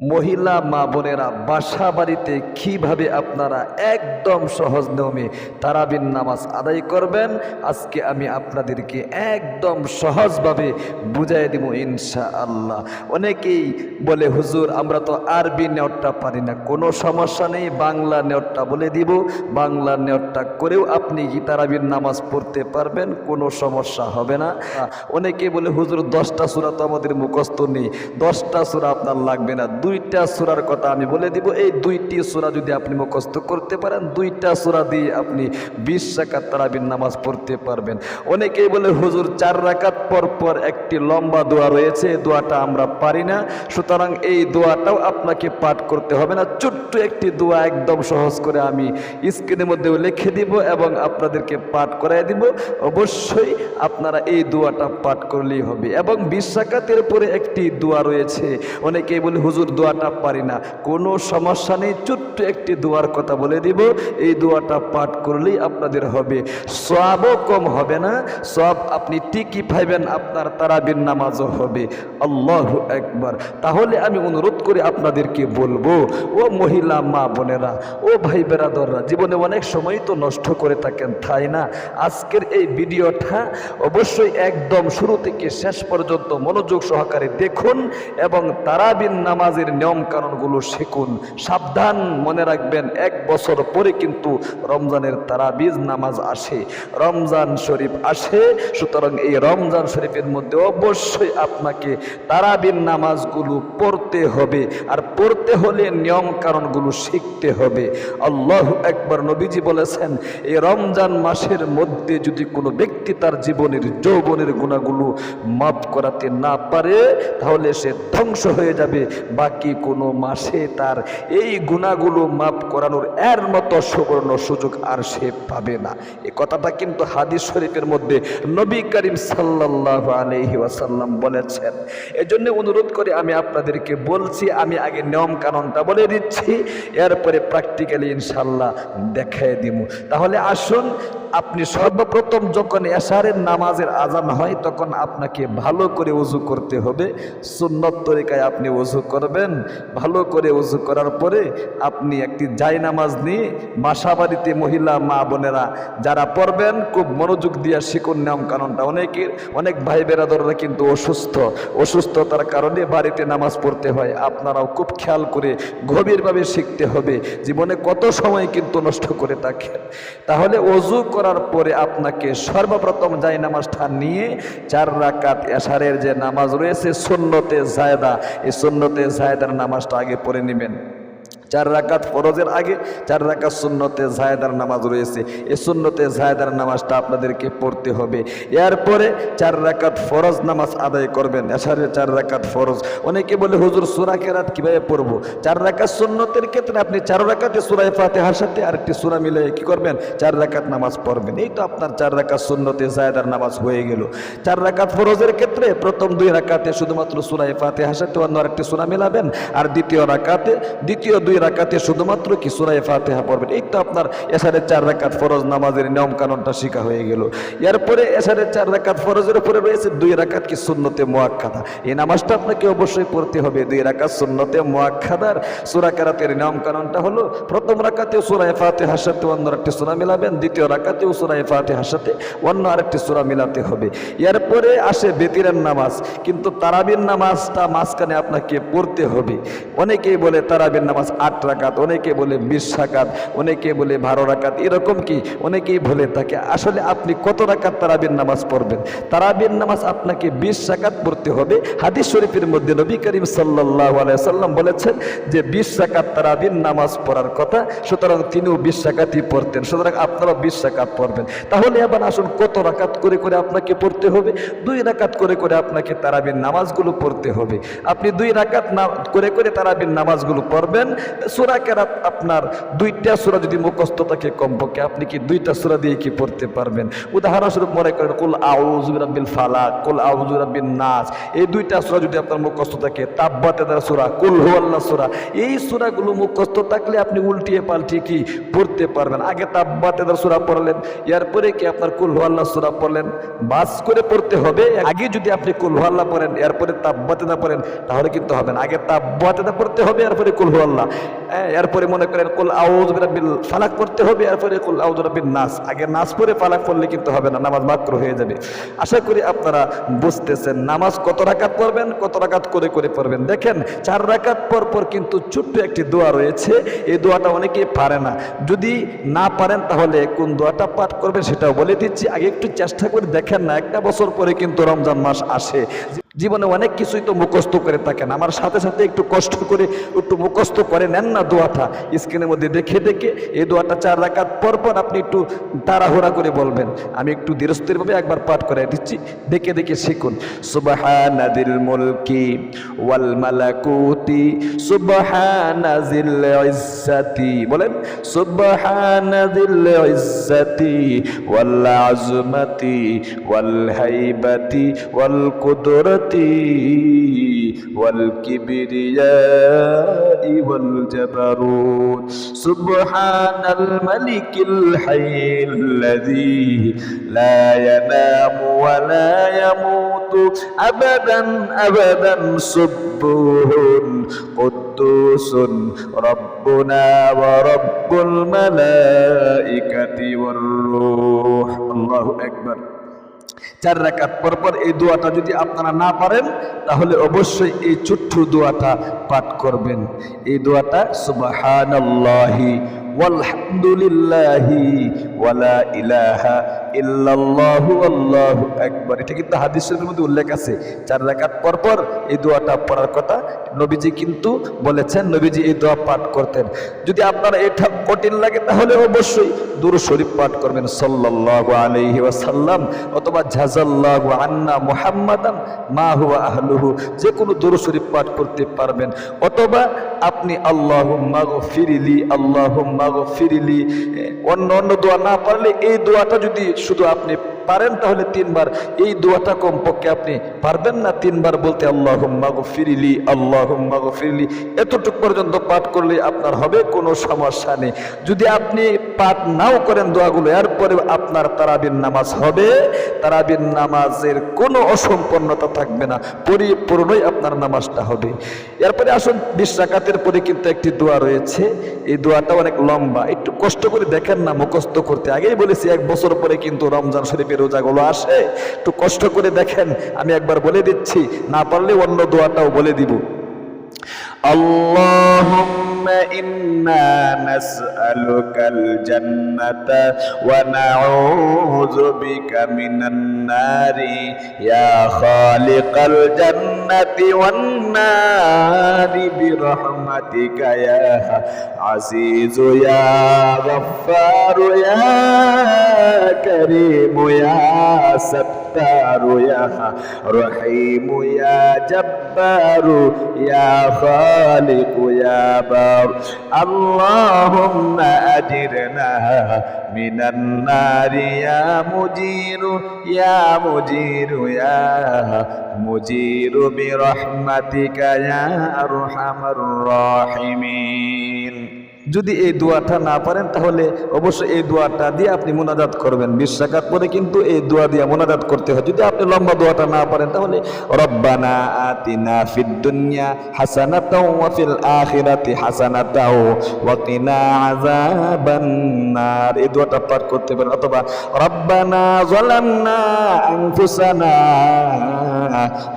মহিলা মা বোনেরা বাসা বাড়িতে কীভাবে আপনারা একদম সহজ নিয়মে তারাবিন নামাজ আদায় করবেন, আজকে আমি আপনাদেরকে একদম সহজভাবে বুঝাই দিব ইনশা আল্লাহ অনেকেই বলে, হুজুর, আমরা তো আরবি নেওয়ারটা পারি না। কোনো সমস্যা নেই, বাংলা নেওয়ারটা বলে দিব। বাংলা নেওয়ারটা করেও আপনি কি তারাবির নামাজ পড়তে পারবেন? কোনো সমস্যা হবে না। অনেকে বলে, হুজুর, দশটা সুরা তো আমাদের মুখস্থ নেই। দশটা সুরা আপনার লাগবে না। দুইটা সুরার কথা আমি বলে দিব। এই দুইটি সুরা যদি আপনি মুখস্থ করতে পারেন, দুইটা সুরা দিয়ে আপনি বিশ রাকাত তারাবির নামাজ পড়তে পারবেন। অনেকেই বলে, হুজুর, চার রাকাত পর পর একটি লম্বা দোয়া রয়েছে, দোয়াটা আমরা পারি না। সুতরাং এই দোয়াটাও আপনাকে পাঠ করতে হবে না। ছোট্ট একটি দোয়া একদম সহজ করে আমি স্ক্রিনের মধ্যেও লিখে দিব এবং আপনাদেরকে পাঠ করাই দিব। অবশ্যই আপনারা এই দোয়াটা পাঠ করলেই হবে। এবং বিশ রাকাতের পরে একটি দোয়া রয়েছে। অনেকেই বলে, হুজুর দোয়াটা পারি না। কোনো সমস্যা নেই, ছোট্ট একটি দোয়ার কথা বলে দিব। এই দোয়াটা পাঠ করলেই আপনাদের হবে। সবও কম হবে না। সব আপনি ঠিকই পাইবেন, আপনার তারাবির নামাজও হবে। আল্লাহ একবার। তাহলে আমি অনুরোধ করে আপনাদেরকে বলব, ও মহিলা মা বোনেরা, ও ভাই বেরাদররা, জীবনে অনেক সময় তো নষ্ট করে থাকেন, তাই না? আজকের এই ভিডিওটা অবশ্যই একদম শুরু থেকে শেষ পর্যন্ত মনোযোগ সহকারে দেখুন এবং তারাবিন নামাজের নিয়ম কানুনগুলো শিখুন। সাবধান মনে রাখবেন, এক বছর পরে কিন্তু রমজানের তারাবিজ নামাজ আসে, রমজান শরীফ আসে। সুতরাং এই রমজান শরীফের মধ্যে অবশ্যই আপনাকে তারাবিন নামাজগুলো পড়তে হবে, আর পড়তে হলে নিয়ম কানুনগুলো শিখতে হবে। আল্লাহ একবার নবীজি বলেছেন, এই রমজান মাসের মধ্যে যদি কোনো ব্যক্তি তার জীবনের যৌবনের গুণাগুলো মাফ করাতে না পারে, তাহলে সে ধ্বংস হয়ে যাবে বাকি কোনো মাসে তার এই গুণাগুলো মাফ করানোর এর মতো সুবর্ণ সুযোগ আর সে পাবে না। এই কথাটা কিন্তু হাদিস শরীফের মধ্যে নবী করিম সাল্লাহ আলহি ওয়াসাল্লাম বলেছেন। এজন্য অনুরোধ করে আমি আপনাদেরকে বলছি, আমি আগে নিয়ম কানুনটা বলে দিচ্ছি, এরপরে প্র্যাকটিক্যালি ইনশাল্লাহ দেখাই দিব তাহলে আসুন আপনি সর্বপ্রথম যখন এশারের নামাজের আজান হয়, তখন আপনাকে ভালো করে উজু করতে হবে। সুন্নত তরিকায় আপনি উজু করবেন। ভালো করে উজু করার পরে আপনি একটি জাই নামাজ নিয়ে বাসা বাড়িতে মহিলা মা বোনেরা যারা পড়বেন, খুব মনোযোগ দিয়ে শিখুন নিয়ম কারণটা অনেকের অনেক ভাই বেরাদররা কিন্তু অসুস্থ। অসুস্থতার কারণে বাড়িতে নামাজ পড়তে হয়। আপনারাও খুব খেয়াল করে গভীরভাবে শিখতে হবে। জীবনে কত সময় কিন্তু নষ্ট করে থাকেন। তাহলে অজু করার পরে আপনাকে সর্বপ্রথম যাই নামাজটা নিয়ে চার রাকাত এশারের যে নামাজ রয়েছে, সুন্নতে জায়দা। এই সুন্নতে জায়দার নামাজটা আগে পড়ে নেবেন। চার রাকাত ফরজের আগে চার রাকাত সুন্নতে জায়দার নামাজ রয়েছে। এই সুন্নতে জায়দার নামাজটা আপনাদেরকে পড়তে হবে। এরপরে চার রাকাত ফরজ নামাজ আদায় করবেন। এসারে চার রাকাত ফরজ। অনেকে বলে, হুজুর, সুরা কেরাত কীভাবে পড়ব? চার রাকাত সুন্নতের ক্ষেত্রে আপনি চার রাকাতে সুরাই ফাতেহার সাথে আরেকটি সুরা মিলে কি করবেন? চার রাকাত নামাজ পড়বেন। এই তো আপনার চার রাকাত সুন্নতে জায়দার নামাজ হয়ে গেল। চার রাকাত ফরজের ক্ষেত্রে প্রথম দুই রাকাতে শুধুমাত্র সুরাই ফাতেহার সাথে অন্য আরেকটি সুরা মিলাবেন। আর দ্বিতীয় রাকাতে, দ্বিতীয় দুই রাকাতে শুধুমাত্র কি সুরাই ফাতেহা পড়বেন? এই তো আপনার এসারের চার রাকাত ফরজ নামাজের নিয়ম কানুনটা শিখা হয়ে গেল। এরপরে এসারের চার রাকাত ফরজের উপরে রয়েছে দুই রাকাত কি সুন্নতে মোয়াক্কাদা। এই নামাজটা আপনাকে অবশ্যই পড়তে হবে। দুই রাকাত সুন্নতে মোয়াক্কাদার সুরা কেরাতের নিয়ম কানুনটা হলো, প্রথম রাকাতেও সুরাই ফাতেহার সাথে অন্য আরেকটি সুরা মিলাবেন, দ্বিতীয় রাকাতেও সুরাই ফাতেহার সাথে অন্য আরেকটি সুরা মিলাতে হবে। এরপরে আসে বেতিরের নামাজ, কিন্তু তারাবির নামাজটা মাঝখানে আপনাকে পড়তে হবে। অনেকেই বলে তারাবির নামাজ আট রাকাত, অনেকে বলে বিশ রাকাত, অনেকে বলে বারো রাকাত, এরকম কি? অনেকেই বলে থাকে, আসলে আপনি কত রাকাত তারাবির নামাজ পড়বেন? তারাবির নামাজ আপনাকে বিশ রাকাত পড়তে হবে। হাদিস শরীফের মধ্যে নবী করিম সাল্লাহ সাল্লাম বলেছেন যে বিশ রাকাত তারাবির নামাজ পড়ার কথা, সুতরাং তিনিও বিশ রাকাতই পড়তেন, সুতরাং আপনারা বিশ রাকাত পড়বেন। তাহলে আবার আসুন, কত রাকাত করে করে আপনাকে পড়তে হবে? দুই রাকাত করে করে আপনাকে তারাবির নামাজগুলো পড়তে হবে। আপনি দুই রাকাত না, করে করে তারাবির নামাজগুলো পড়বেন। সুরা কেরাত আপনার দুইটা সুরা যদি মুখস্থ থাকে কমপক্ষে আপনি কি দুইটা সুরা দিয়ে কি পড়তে পারবেন? উদাহরণস্বরূপ মনে করেন কুল আউযু বিরাব্বিল ফালাক কুল আউযু বিরাব্বিন নাস এই দুইটা সুরা যদি আপনার মুখস্থ থাকে তাব্বাতে তার সুরা কুল হুয়াল্লাহ সুরা এই সুরাগুলো মুখস্থ থাকলে আপনি উল্টিয়ে পাল্টিয়ে কি পড়তে পারবেন? আগে তাব্বাতে তার সুরা পড়লেন এরপরে কি আপনার কুল হুয়াল্লাহ সুরা পড়লেন? বাস করে পড়তে হবে আগে যদি আপনি কুল হুয়াল্লাহ পড়েন এরপরে তাব্বাতে না পড়েন তাহলে কিন্তু হবে না। আগে তাব্বাতেদা পড়তে হবে এরপরে কুল হুয়াল্লাহ হ্যাঁ, এরপরে মনে করেন, কুল আউযু বিরাব্বিল ফালাক পড়তে হবে, এরপরে কুল আউযু বিরাব্বিন নাস আগে নাস পড়ে ফালাক পড়লে কিন্তু হবে না, নামাজ মাকরু হয়ে যাবে। আশা করি আপনারা বুঝতেছেন, নামাজ কত রাকাত পড়বেন, কত রাকাত করে করে পড়বেন। দেখেন, চার রাকাত পর পর কিন্তু ছোট্ট একটি দোয়া রয়েছে, এই দোয়াটা অনেকেই পারে না। যদি না পারেন তাহলে কোন দোয়াটা পাঠ করবেন সেটাও বলে দিচ্ছি। আগে একটু চেষ্টা করে দেখেন না, একটা বছর পরে কিন্তু রমজান মাস আসে। জীবনে অনেক কিছুই তো মুখস্থ করে থাকেন। আমার সাথে সাথে একটু কষ্ট করে একটু মুখস্থ করে নেন না দোয়াটা। স্ক্রিনের মধ্যে দেখে দেখে এই দোয়াটা চার রাকাত পর পর আপনি একটু তাড়াহুড়া করে বলবেন। আমি একটু ধীরস্থিরভাবে একবার পাঠ করে দিচ্ছি। দেখে দেখে শিখুন। সুবহানাদিল মুলকি ওয়াল মালাকুতি সুবহানাজিল ইজ্জাতি। বলেন সুবহানাজিল ইজ্জাতি ওয়াল আজমাতি ওয়াল হাইবাতি ওয়াল কুদরতি ওয়াল কিবরিয়াই ওয়াল জাবারুত সুবহানাল মালিকিল হাইয়্যিল্লাযী লা ইয়ানামু ওয়া লা ইয়ামুতু আবাদান আবাদান সুবহুন কুদ্দুসুন রব্বুনা ওয়া রব্বুল মালাইকাতি ওয়ার রূহ আল্লাহু আকবার চার রাকাত পর পর এই দোয়াটা যদি আপনারা না পারেন, তাহলে অবশ্যই এই ছোট্ট দোয়াটা পাঠ করবেন। এই দোয়াটা সুবহানাল্লাহি ওয়ালহামদুলিল্লাহি ওয়ালা ইলাহা ইল্লাল্লাহু, আল্লাহু আকবার। এটা কিন্তু হাদিস মধ্যে উল্লেখ আছে। চার রাকাত পর পর এই দোয়াটা পড়ার কথা নবীজি কিন্তু বলেছেন, নবীজি এই দোয়া পাঠ করতেন। যদি আপনারা এটা কঠিন লাগে, তাহলে অবশ্যই দুরু শরীফ পাঠ করবেন সাল্লাল্লাহু আলাইহি ওয়াসাল্লাম, অথবা ঝাজাল্লাহু আন্না মুহাম্মাদান মা হুয়া আহলুহু যে কোনো দুরু শরীফ পাঠ করতে পারবেন। অথবা আপনি আল্লাহুম্মা গফিরলি, আল্লাহুম্মা গফিরলি অন্য অন্য দোয়া না পারলে এই দোয়াটা যদি শুধু আপনি পারেন, তাহলে তিনবার এই দোয়াটা কমপক্ষে আপনি পারবেন না। তিনবার বলতে আল্লাহ ফিরিলি আল্লাহ ফিরিলি এতটুক পর্যন্ত পাঠ করলে আপনার হবে, কোনো সমস্যা নেই। যদি আপনি পাঠ নাও করেন দোয়াগুলো, এরপরে আপনার তারাবিন নামাজ হবে। তারাবিন নামাজের কোনো অসম্পন্নতা থাকবে না, পরিপূর্ণই আপনার নামাজটা হবে। এরপরে আসুন, বিশ রাকাতের পরে কিন্তু একটি দোয়া রয়েছে। এই দোয়াটা অনেক লম্বা, একটু কষ্ট করে দেখেন না, মুখস্থ করতে। আগেই বলেছি, এক বছর পরে কিন্তু রমজান শরীফের রোজাগুলো আসে। একটু কষ্ট করে দেখেন, আমি একবার বলে দিচ্ছি, না পারলে অন্য দোয়াটাও বলে দিব। اللهم إنا نسألك الجنة ونعوذ بك من النار. يا خالق الجنة والنار برحمتك يا عزيز يا غفار يا كريم يا ستار يا رحيم يا جبار يا خالق يا بار. اللهم أجرنا من النار يا مجير يا مجير يا مجير برحمتك يا أرحم الراحمين. যদি এই দোয়াটা না পারেন, তাহলে অবশ্যই এই দোয়াটা দিয়ে আপনি মোনাজাত করবেন। বিশ রাকাত পরে কিন্তু এই দোয়া দিয়ে মোনাজাত করতে হয়। যদি আপনি লম্বা দোয়াটা না পারেন, তাহলে রব্বানা আতিনা ফিদ দুনিয়া হাসানাতাও ওয়া ফিল আখিরাতি হাসানাতাও ওয়া কিনা আযাবান নার। এই দোয়াটা পাঠ করতে পারেন। অথবা রব্বানা যালামনা আনফুসানা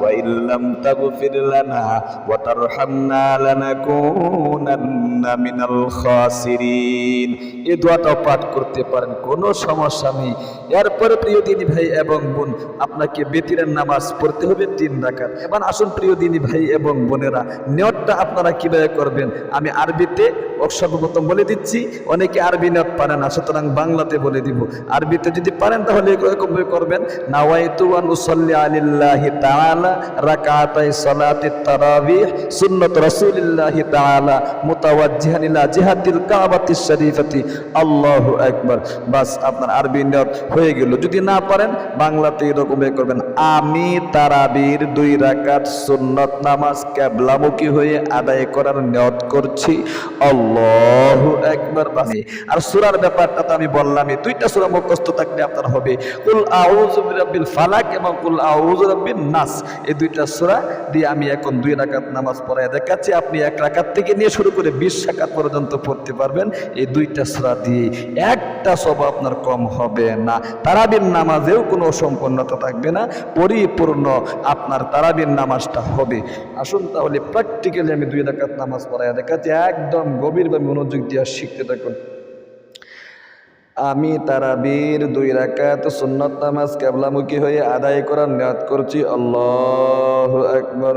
ওয়া ইল্লাম তাগফির লানা ওয়া তারহামনা লানাকুনান্না মিনাল খাসিরিন। এই দোয়াটাও পাঠ করতে পারেন, কোনো সমস্যা নেই। এরপরে প্রিয় দিনী ভাই এবং বোন, আপনাকে বেতিরের নামাজ পড়তে হবে তিন রাকাত। এবার আসুন প্রিয় দিনী ভাই এবং বোনেরা নিয়তটা আপনারা কীভাবে করবেন? আমি আরবিতে সর্বপ্রথম বলে দিচ্ছি, অনেকে আরবি নিয়ত পারে না, সুতরাং বাংলাতে বলে দিব। আরবিতে যদি পারেন তাহলে এরকমভাবে করবেন, নাওয়াইতু আন উসাল্লি আলিল্লাহি তাআলা রাকাতাই সালাতি তারাবিহ সুন্নাত রাসূলিল্লাহি তাআলা মুতাওয়াজ্জিহান জিহাতিল কাবাতিশ শরীফাতি। আল্লাহু আকবার। বাস আপনার আরবি নিয়ত হয়ে গেল। যদি না পারেন, বাংলাতে এরকম করবেন, আমি তারাবির দুই রাকাত সুন্নত নামাজ কেবলামুখী হয়ে আদায় করার নিয়ত করছি। আল্লাহু একবার বাসে আর সূরার ব্যাপারটা তো আমি বললামই, দুইটা সূরা মুখস্থ থাকলে আপনার হবে। কুল আউযু বিরাব্বিল ফালাক এবং কুল আউযু বিরাব্বিন নাস। এই দুইটা সূরা দিয়ে আমি এখন দুই রাকাত নামাজ পড়ায় দেখাচ্ছি। আপনি এক রাকাত থেকে নিয়ে শুরু করে বিশ রাকাত পর্যন্ত পড়তে পারবেন। এই দুইটা সূরা দিয়ে একটা সব আপনার কম হবে না। তারাবির নামাজেও কোনো অসম্পন্নতা থাকবে না। পরিপূর্ণ আপনার তারাবির নামাজটা হবে। আসুন তাহলে প্র্যাকটিক্যালি আমি দুই রাকাত নামাজ পড়ায় দেখাচ্ছি, একদম গভীরভাবে মনোযোগ দিয়ে শিখতে থাকুন। আমি তারাবির দুই রাকাত সুন্নত নামাজ কেবলামুখী হয়ে আদায় করার নিয়ত করছি। আল্লাহু আকবার।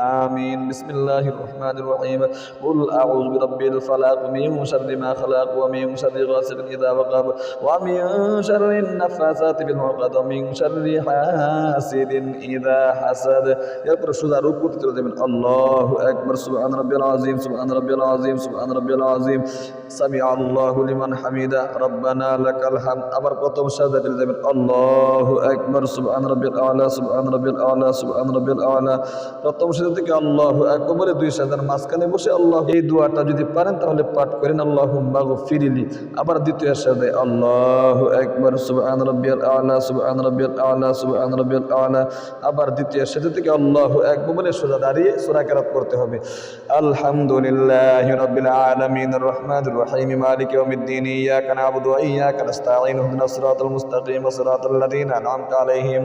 آمين. بسم الله الرحمن الرحيم. قل أعوذ برب الفلق من شر ما خلق ومن شر غاسق إذا وقب ومن شر النفاثات بالعقد ومن شر حاسد إذا حسد. يقرأ شذا ركوت تردمن الله أكبر. سبحان ربي العظيم سبحان ربي العظيم سبحان ربي العظيم. سمع الله لمن حمده. ربنا لك الحمد. أمر قطب شهادة من الله أكبر. سبحان ربي الأعلى سبحان ربي الأعلى سبحان ربي الأعلى. قطب شهادة থেকে আল্লাহ আকবারে দুই সাজদার মাঝখানে বসে আল্লাহ এই দোয়াটা যদি পারেন তাহলে পাঠ করেন, আল্লাহুম্মা ফিরিলি আবার দ্বিতীয় সাজদায় আল্লাহ একবার সুবহান রাব্বিল আলা, সুবহান রাব্বিল আলা, সুবহান রাব্বিল আলা। আবার দ্বিতীয় সাজদা থেকে আল্লাহ আকবার বলে সোজা দাঁড়িয়ে সূরা কেরাত করতে হবে। আলহামদুলিল্লাহি আলামিন আর রহমানির রহিম, মালিকি ইয়াউমিদ্দিন, ইয়াকা না'বুদু ওয়া ইয়াকা নাস্তাঈন, ইহদিনাস সিরাতাল মুস্তাকিম, সিরাতাল লাযীনা আন'আমতা আলাইহিম।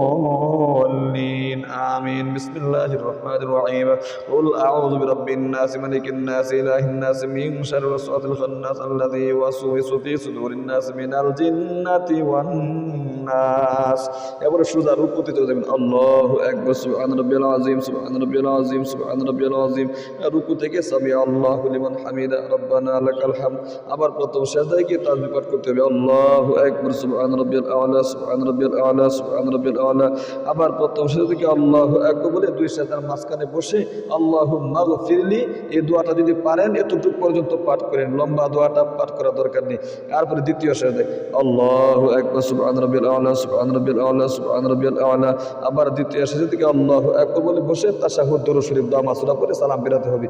آمين بسم الله الرحمن الرحيم قل أعوذ برب الناس ملك الناس إله الناس من شر الوسواس الخناس الذي يوسوس في صدور الناس من الجنة والناس এবারে সোজা রুকুতে চলে যাবেন আল্লাহু আকবার সুবহান রাব্বিল আযীম সুবহান রাব্বিল আযীম সুবহান রাব্বিল আযীম রুকু থেকে সামি আল্লাহু লিমান হামিদা রব্বানা লাকাল হামদ আবার প্রথম সাজদায় গিয়ে তাসবিহ পাঠ করতে হবে আল্লাহু আকবার সুবহান রাব্বিল আলা সুবহান রাব্বিল আলা সুবহান রাব্বিল আলা আবার প্রথম সাজদা থেকে আল্লাহু আকবার বলে, দুই সাজদার মাঝখানে বসে আল্লাহ আল্লাহু মাগফিরলি এই দোয়াটা যদি পারেন, এতটুকু পর্যন্ত পাঠ করেন। লম্বা দোয়াটা পাঠ করার দরকার নেই। তারপরে দ্বিতীয় সাজদায় আল্লাহু আকবার, সুবহান রাব্বিল আলা, সুবহান রাব্বিল আলা, সুবহান রাব্বিল আলা। আবার দ্বিতীয় সাজদা থেকে আল্লাহু আকবার বলে বসে, তাশাহুদ, দরুদ শরীফ, দোয়া মাসুরা করে সালাম বেরাতে হবে।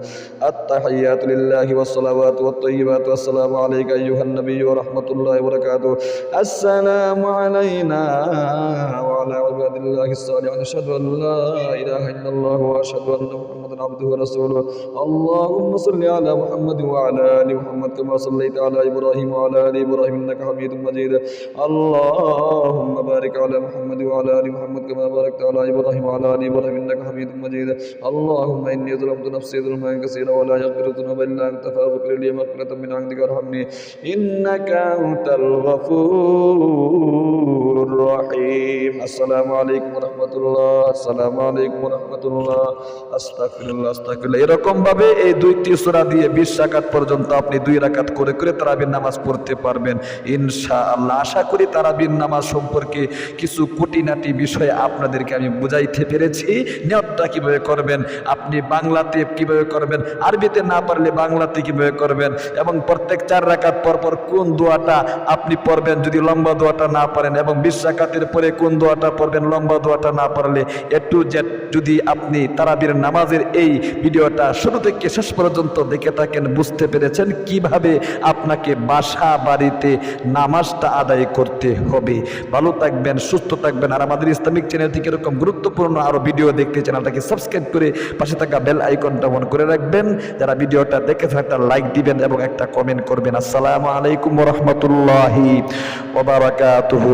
লিল্লাহি ওয়াস সালাওয়াতু ওয়াত তাইয়্যিবাতু আসসালামু আলাইকা আইয়ুহান নাবিয়্যু ওয়া রাহমাতুল্লাহি ওয়া বারাকাতুহু আসসালামু আলাইনা ওয়া আলা ইবাদিল্লাহিস সালিহিন আশহাদু আন লা ইলাহা ইল্লাল্লাহু ওয়া عبده ورسوله. اللهم صل على محمد وعلى آل محمد كما صليت على إبراهيم وعلى آل إبراهيم إنك حميد مجيد. اللهم بارك على محمد وعلى آل محمد كما باركت على إبراهيم وعلى آل إبراهيم إنك حميد مجيد. اللهم إني ظلمت نفسي ظلما كثيرا ولا يغفر الذنوب إلا أنت فاغفر لي مغفرة من عندك ارحمني إنك أنت الغفور الرحيم. السلام عليكم ورحمة الله. السلام عليكم ورحمة الله. أستغفر এরকম ভাবে এই দুইটি সূরা দিয়ে 20 রাকাত পর্যন্ত আপনি দুই রাকাত করে করে তারাবির নামাজ পড়তে পারবেন। ইনশাআল্লাহ, আশা করি তারাবির নামাজ সম্পর্কে কিছু কুটিনাটি বিষয় আপনাদেরকে আমি বুঝাইতে পেরেছি। নিয়তটা কীভাবে করবেন, আপনি বাংলাতে কীভাবে করবেন, আরবিতে না পারলে বাংলাতে কীভাবে করবেন, এবং প্রত্যেক চার রাকাত পর পর কোন দোয়াটা আপনি পড়বেন যদি লম্বা দোয়াটা না পারেন, এবং বিশ রাকাতের পরে কোন দোয়াটা পড়বেন লম্বা দোয়াটা না পারলে, এ টু জেড যদি আপনি তারাবির নামাজের এই ভিডিওটা শুরু থেকে শেষ পর্যন্ত দেখে থাকেন, বুঝতে পেরেছেন কীভাবে আপনাকে বাসা বাড়িতে নামাজটা আদায় করতে হবে। ভালো থাকবেন, সুস্থ থাকবেন আর আমাদের ইসলামিক চ্যানেল থেকে এরকম গুরুত্বপূর্ণ আরও ভিডিও দেখতে চ্যানেলটাকে সাবস্ক্রাইব করে পাশে থাকা বেল আইকনটা অন করে রাখবেন। যারা ভিডিওটা দেখেছেন একটা লাইক দিবেন এবং একটা কমেন্ট করবেন। আসসালামু আলাইকুম রহমতুল্লাহি ওবারাকাতুহু